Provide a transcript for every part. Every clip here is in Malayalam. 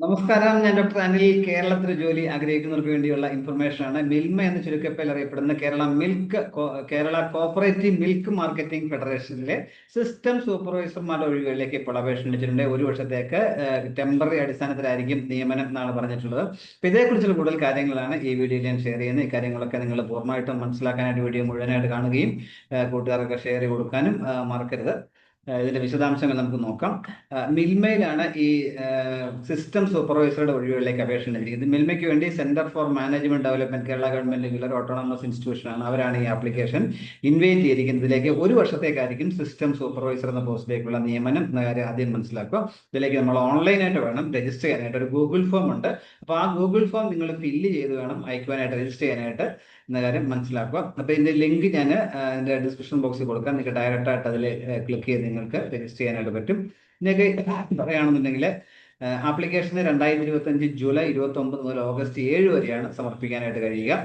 നമസ്കാരം. ഞാൻ ഡോക്ടർ അനിൽ കേരളത്തിൽ ജോലി ആഗ്രഹിക്കുന്നവർക്ക് വേണ്ടിയുള്ള ഇൻഫർമേഷൻ ആണ് മിൽമ എന്ന ചുരുക്കപ്പേൽ അറിയപ്പെടുന്ന Kerala milk Kerala cooperative milk marketing ഫെഡറേഷനിലെ system സൂപ്പർവൈസർമാരുടെ ഒഴിവുകളിലേക്ക് ഇപ്പോൾ അപേക്ഷ ക്ഷണിച്ചിട്ടുണ്ട്. ഒരു വർഷത്തേക്ക് ടെമ്പററി അടിസ്ഥാനത്തിലായിരിക്കും നിയമനം എന്നാണ് പറഞ്ഞിട്ടുള്ളത്. അപ്പൊ ഇതേക്കുറിച്ചുള്ള കൂടുതൽ കാര്യങ്ങളാണ് ഈ വീഡിയോയിൽ ഞാൻ ഷെയർ ചെയ്യുന്നത്. ഈ കാര്യങ്ങളൊക്കെ നിങ്ങൾ പൂർണമായിട്ടും മനസ്സിലാക്കാനായിട്ട് വീഡിയോ മുഴുവനായിട്ട് കാണുകയും കൂട്ടുകാർക്ക് ഷെയർ കൊടുക്കാനും മറക്കരുത്. ഇതിന്റെ വിശദാംശങ്ങൾ നമുക്ക് നോക്കാം. മിൽമയിലാണ് ഈ സിസ്റ്റം സൂപ്പർവൈസറുടെ ഒഴിവുകളിലേക്ക് അപേക്ഷ നൽകിയത് മിൽമയ്ക്ക് വേണ്ടി centre for management development Kerala government ഒരു ഓട്ടോണമസ് ഇൻസ്റ്റിറ്റ്യൂഷൻ ആണ്. അവരാണ് ഈ ആപ്ലിക്കേഷൻ ഇൻവൈറ്റ് ചെയ്തിരിക്കുന്നതിലേക്ക് ഒരു വർഷത്തേക്കായിരിക്കും സിസ്റ്റം സൂപ്പർവൈസർ എന്ന പോസ്റ്റിലേക്കുള്ള നിയമനം എന്ന കാര്യം ആദ്യം മനസ്സിലാക്കുക. ഇതിലേക്ക് നമ്മൾ ഓൺലൈനായിട്ട് വേണം രജിസ്റ്റർ ചെയ്യാനായിട്ട്. ഒരു ഗൂഗിൾ ഫോം ഉണ്ട്. അപ്പോൾ ആ ഗൂഗിൾ ഫോം നിങ്ങൾ ഫില്ല് ചെയ്ത് വേണം അയക്കുവാനായിട്ട് രജിസ്റ്റർ ചെയ്യാനായിട്ട് എന്ന കാര്യം മനസ്സിലാക്കുക. അപ്പോൾ ഇതിന്റെ ലിങ്ക് ഞാൻ ഡിസ്ക്രിപ്ഷൻ ബോക്സിൽ കൊടുക്കാം. നിങ്ങൾക്ക് ഡയറക്റ്റ് ആയിട്ട് അതിൽ ക്ലിക്ക് ചെയ്ത് നിങ്ങൾക്ക് രജിസ്റ്റർ ചെയ്യാനായിട്ട് പറ്റും. നിങ്ങൾക്ക് പറയുകയാണെന്നുണ്ടെങ്കിൽ ആപ്ലിക്കേഷന് രണ്ടായിരത്തി ഇരുപത്തി അഞ്ച് ജൂലൈ ഇരുപത്തി ഒമ്പത് മുതൽ ഓഗസ്റ്റ് ഏഴ് വരെയാണ് സമർപ്പിക്കാനായിട്ട് കഴിയുക.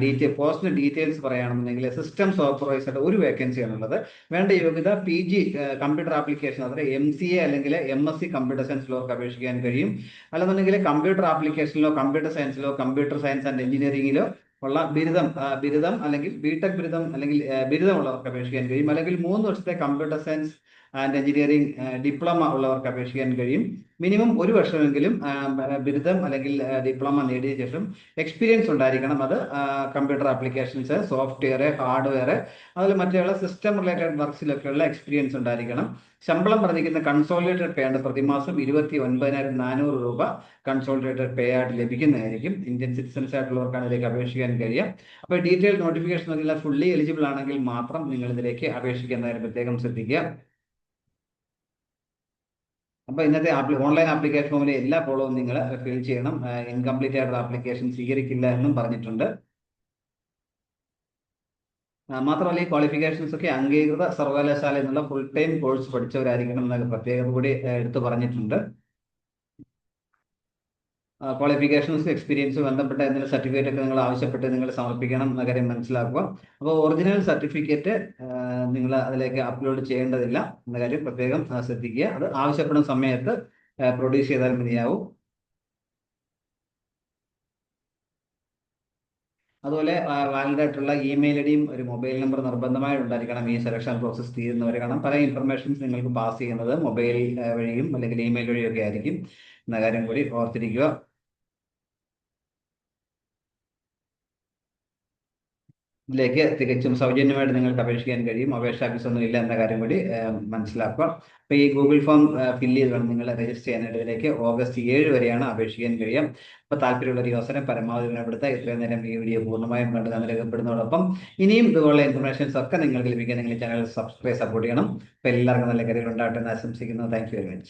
ഡീറ്റെയിൽ പോസ്റ്റിന് ഡീറ്റെയിൽസ് പറയുകയാണെന്നുണ്ടെങ്കിൽ സിസ്റ്റം സൂപ്പർവൈസറുടെ ഒരു വേക്കൻസി ആണുള്ളത് വേണ്ട യോഗ്യത പി ജി കമ്പ്യൂട്ടർ ആപ്ലിക്കേഷൻ അതായത് എം സി എ അല്ലെങ്കിൽ എം എസ് സി കമ്പ്യൂട്ടർ സയൻസിലോർക്ക് അപേക്ഷിക്കാൻ കഴിയും. അല്ലെന്നുണ്ടെങ്കിൽ കമ്പ്യൂട്ടർ ആപ്ലിക്കേഷനിലോ കമ്പ്യൂട്ടർ സയൻസിലോ കമ്പ്യൂട്ടർ സയൻസ് ആൻഡ് എഞ്ചിനീയറിംഗിലോ ഉള്ള ബിരുദം ബിരുദം അല്ലെങ്കിൽ ബിടെക് ബിരുദം അല്ലെങ്കിൽ ബിരുദമുള്ളവർക്ക് അപേക്ഷിക്കാൻ കഴിയും. അല്ലെങ്കിൽ മൂന്ന് വർഷത്തെ computer science and engineering diploma ഉള്ളവർക്ക് അപേക്ഷിക്കാൻ കഴിയും. മിനിമം ഒരു വർഷമെങ്കിലും ബിരുദം അല്ലെങ്കിൽ ഡിപ്ലോമ നേടിയ ശേഷം എക്സ്പീരിയൻസ് ഉണ്ടായിരിക്കണം. അത് കമ്പ്യൂട്ടർ ആപ്ലിക്കേഷൻസ് സോഫ്റ്റ്വെയർ ഹാർഡ്വെയർ അതുപോലെ മറ്റുള്ള സിസ്റ്റം റിലേറ്റഡ് വർക്ക്സിലൊക്കെയുള്ള എക്സ്പീരിയൻസ് ഉണ്ടായിരിക്കണം. ശമ്പളം പറഞ്ഞിരിക്കുന്ന കൺസോളിഡേറ്റഡ് പേ ആണ്. പ്രതിമാസം ഇരുപത്തി ഒൻപതിനായിരത്തി നാനൂറ് രൂപ കൺസോളിഡേറ്റഡ് പേ ആയിട്ട് ലഭിക്കുന്നതായിരിക്കും. ഇന്ത്യൻ സിറ്റിസൻസ് ആയിട്ടുള്ളവർക്കാണ് ഇതിലേക്ക് അപേക്ഷിക്കാൻ കഴിയുക. അപ്പോൾ ഡീറ്റെയിൽ നോട്ടിഫിക്കേഷൻ ഫുള്ളി എലിജിബിൾ ആണെങ്കിൽ മാത്രം നിങ്ങൾ ഇതിലേക്ക് അപേക്ഷിക്കുന്നതിന് പ്രത്യേകം ശ്രദ്ധിക്കുക. അപ്പോൾ ഇന്നത്തെ ഓൺലൈൻ ആപ്ലിക്കേഷൻ ഫോമിലെ എല്ലാ ഫോളോവും നിങ്ങൾ ഫിൽ ചെയ്യണം. ഇൻകംപ്ലീറ്റ് ആയിട്ടുള്ള ആപ്ലിക്കേഷൻ സ്വീകരിക്കില്ല എന്നും പറഞ്ഞിട്ടുണ്ട്. മാത്രമല്ല ഈ ക്വാളിഫിക്കേഷൻസ് ഒക്കെ അംഗീകൃത സർവകലാശാല എന്നുള്ള ഫുൾ ടൈം കോഴ്സ് പഠിച്ചവരായിരിക്കണം എന്നൊക്കെ പ്രത്യേകത കൂടി എടുത്തു പറഞ്ഞിട്ടുണ്ട്. ക്വാളിഫിക്കേഷൻസ് എക്സ്പീരിയൻസ് ബന്ധപ്പെട്ട എന്തെങ്കിലും സർട്ടിഫിക്കറ്റ് ഒക്കെ നിങ്ങൾ ആവശ്യപ്പെട്ട് നിങ്ങൾ സമർപ്പിക്കണം എന്ന കാര്യം മനസ്സിലാക്കുക. അപ്പോൾ ഒറിജിനൽ സർട്ടിഫിക്കറ്റ് നിങ്ങൾ അതിലേക്ക് അപ്ലോഡ് ചെയ്യേണ്ടതില്ല എന്ന കാര്യം പ്രത്യേകം ശ്രദ്ധിക്കുക. അത് ആവശ്യപ്പെടുന്ന സമയത്ത് പ്രൊഡ്യൂസ് ചെയ്താൽ മതിയാവും. അതുപോലെ വാലിഡ് ആയിട്ടുള്ള ഇമെയിൽ ഐഡിയും ഒരു മൊബൈൽ നമ്പർ നിർബന്ധമായി ഉണ്ടായിരിക്കണം ഈ സെലക്ഷൻ പ്രോസസ് തീരുന്നവരെ കാരണം പല ഇൻഫർമേഷൻസ് നിങ്ങൾക്ക് പാസ് ചെയ്യുന്നത് മൊബൈൽ വഴിയും അല്ലെങ്കിൽ ഇമെയിൽ വഴിയും ഒക്കെ ആയിരിക്കും. എന്ന കാര്യം കൂടി ഓർത്തിരിക്കുക. ഇതിലേക്ക് തികച്ചും സൗജന്യമായിട്ട് നിങ്ങൾക്ക് അപേക്ഷിക്കാൻ കഴിയും. അപേക്ഷ ഓഫീസൊന്നും ഇല്ല എന്ന കാര്യം കൂടി മനസ്സിലാക്കുക. അപ്പോൾ ഈ ഗൂഗിൾ ഫോം ഫില്ല് ചെയ്ത് വേണം നിങ്ങൾ രജിസ്റ്റർ ചെയ്യാനായിട്ട് ഓഗസ്റ്റ് ഏഴ് വരെയാണ് അപേക്ഷിക്കാൻ കഴിയും അപ്പോൾ താല്പര്യമുള്ള ഒരു അവസരം പരമാവധി ഗുണപ്പെടുത്തുക ഇത്രയും നേരം ഈ വീഡിയോ പൂർണമായും കണ്ട് നമ്മൾ രേഖപ്പെടുന്നതോടൊപ്പം ഇനിയും ഇതുപോലുള്ള ഇൻഫർമേഷൻസ് ഒക്കെ നിങ്ങൾക്ക് ലഭിക്കാൻ നിങ്ങൾ ചാനൽ സബ്സ്ക്രൈബ് സപ്പോർട്ട് ചെയ്യണം. അപ്പോൾ എല്ലാവർക്കും നല്ല കാര്യങ്ങൾ ഉണ്ടാകട്ടെ എന്ന് ആശംസിക്കുന്നു. Thank very much